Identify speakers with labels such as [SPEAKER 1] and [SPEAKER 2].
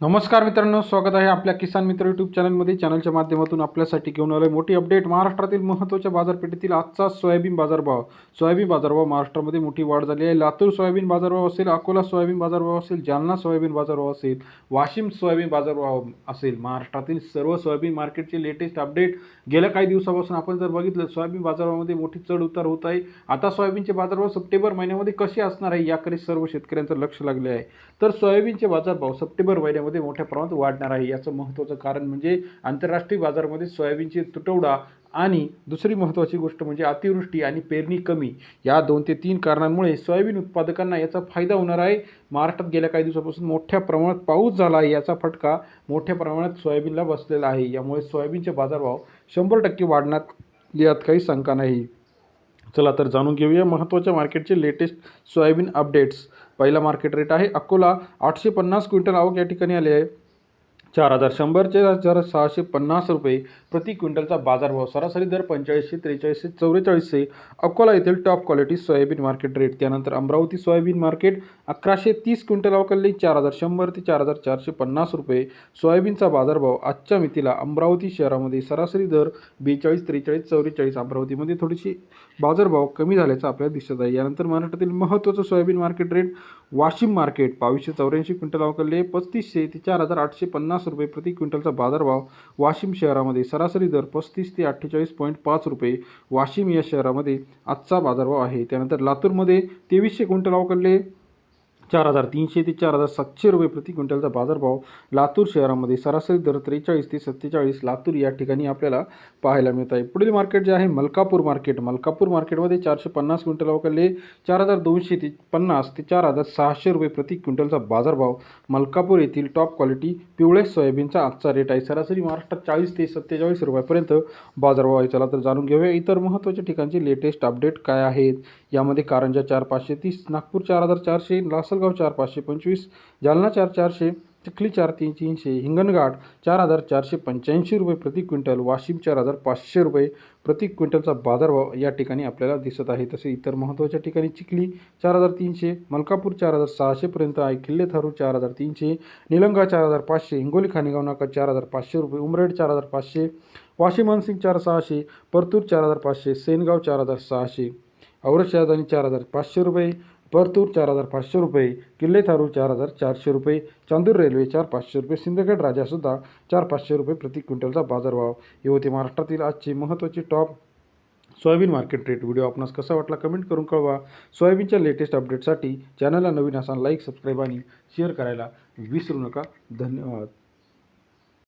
[SPEAKER 1] नमस्कार मित्रांनो स्वागत आहे आपल्या किसान मित्र यूट्यूब चॅनलमध्ये चॅनलच्या माध्यमातून आपल्यासाठी घेऊन आलोय मोठी अपडेट महाराष्ट्रातील महत्त्वाच्या बाजारपेठेतील आजचा सोयाबीन बाजारभाव. सोयाबीन बाजारभाव महाराष्ट्रामध्ये मोठी वाढ झाली आहे. लातूर सोयाबीन बाजारभाव असेल अकोला सोयाबीन बाजारभाव असेल जालना सोयाबीन बाजारभाव असेल वाशिम सोयाबीन बाजारभाव असेल. महाराष्ट्रातील सर्व सोयाबीन मार्केटचे लेटेस्ट अपडेट गेल्या काही दिवसापासून आपण जर बघितलं सोयाबीन बाजारभावामध्ये मोठी चढ उतार होत आहे. आता सोयाबीनचे बाजारभाव सप्टेंबर महिन्यामध्ये कसे असणार आहे याकडे सर्व शेतकऱ्यांचं लक्ष लागले आहे. तर सोयाबीनचे बाजारभाव सप्टेंबर महिन्यामध्ये मोठ्या प्रमाणात वाढणार आहे. याचं महत्त्वाचं कारण म्हणजे आंतरराष्ट्रीय बाजारामध्ये सोयाबीनची तुटवडा आणि दुसरी महत्त्वाची गोष्ट म्हणजे अतिवृष्टी आणि पेरणी कमी या दोन ते तीन कारणांमुळे सोयाबीन उत्पादकांना याचा फायदा होणार आहे. महाराष्ट्रात गेल्या काही दिवसापासून मोठ्या प्रमाणात पाऊस झाला आहे याचा फटका मोठ्या प्रमाणात सोयाबीनला बसलेला आहे. यामुळे सोयाबीनचे बाजारभाव शंभर टक्के वाढण्यात यात काही शंका नाही. चला तर जाणून घेऊया महत्त्वाच्या मार्केटचे लेटेस्ट सोयाबीन अपडेट्स. पहिला मार्केट रेट आहे अकोला. आठशे पन्नास क्विंटल आवक या ठिकाणी आले आहे. चार हजार शंभरचे हजार सहाशे पन्नास रुपये प्रति क्विंटलचा बाजारभाव सरासरी दर पंचेचाळीसशे त्रेचाळीसशे चौवेचाळीसशे अकोला येथील top quality soyabean market rate त्यानंतर अमरावती सोयाबीन मार्केट अकराशे तीस क्विंटल अवकलली चार हजार शंभर ते चार हजार चारशे पन्नास रुपये. सोयाबीनचा बाजारभाव आजच्या मितीला अमरावती शहरामध्ये सरासरी दर बेचाळीस त्रेचाळीस चौवेचाळीस अमरावतीमध्ये थोडीशी बाजारभाव कमी झाल्याचा आपल्याला दिसत आहे. यानंतर महाराष्ट्रातील महत्त्वाचं soyabean market rate Washim market बावीसशे चौऱ्याऐंशी क्विंटल अवकलले पस्तीसशे ते चार हजार आठशे पन्नास रुपये प्रति क्विंटलचा बाजारभाव वाशिम शहरामध्ये सरासरी दर पस्तीस ते अठ्ठेचाळीस पॉईंट पाच रुपये. वाशिम या शहरामध्ये आजचा बाजारभाव आहे. त्यानंतर लातूरमध्ये तेवीसशे क्विंटल अवकाले चार हजार तीनशे ते चार हजार सातशे रुपये प्रति क्विंटलचा बाजारभाव लातूर शहरामध्ये सरासरी दर त्रेचाळीस ते सत्तेचाळीस लातूर या ठिकाणी आपल्याला पाहायला मिळत आहे. पुढील मार्केट जे आहे मलकापूर मार्केट. मलकापूर मार्केटमध्ये चारशे पन्नास क्विंटल अवकाले चार हजार दोनशे ते पन्नास ते चार हजार सहाशे रुपये प्रति क्विंटलचा बाजारभाव मलकापूर येथील टॉप क्वालिटी पिवळे सोयाबीनचा आजचा रेट आहे. सरासरी महाराष्ट्रात चाळीस ते सत्तेचाळीस रुपयापर्यंत बाजारभाव आहे. चला तर जाणून घेऊया इतर महत्त्वाच्या ठिकाणचे लेटेस्ट अपडेट काय आहेत. यामध्ये कारंजा चार पाचशे तीस नागपूर चार हजार चारशे लासल लासलगाव चार पाचशे पंचवीस जालना चार चारशे चिखली चार तीन तीनशे हिंगणघाट चार हजार चारशे पंच्याऐंशी रुपये प्रति क्विंटल वाशिम चार हजार पाचशे रुपये प्रति क्विंटलचा बाजारभाव या ठिकाणी आपल्याला दिसत आहे तसे इतर महत्त्वाच्या ठिकाणी चिखली चार हजार तीनशे मलकापूर चार हजार सहाशेपर्यंत आहे किल्ले थारू चार हजार तीनशे निलंगा चार हजार पाचशे हिंगोली खानेगाव नाका चार हजार पाचशे रुपये उमरेड चार हजार पाचशे वाशिम हनसिंग चार सहाशे परतूर चार हजार पाचशे सेनगाव चार हजार सहाशे औरत शहादानी चार हजार पाचशे रुपये परतूर चार हजार पाचशे रुपये किल्ले थारू चार हजार चारशे रुपये चांदूर रेल्वे चार पाचशे रुपये सिंदखेड राजासुद्धा चार पाचशे रुपये प्रति क्विंटलचा बाजारभाव. हे होते महाराष्ट्रातील आजचे महत्त्वाचे top soyabean market rate. Video आपणास कसा वाटला कमेंट करून कळवा. सोयाबीनच्या लेटेस्ट अपडेटसाठी चॅनलला नवीन असाल लाईक सबस्क्राईब आणि शेअर करायला विसरू नका. धन्यवाद.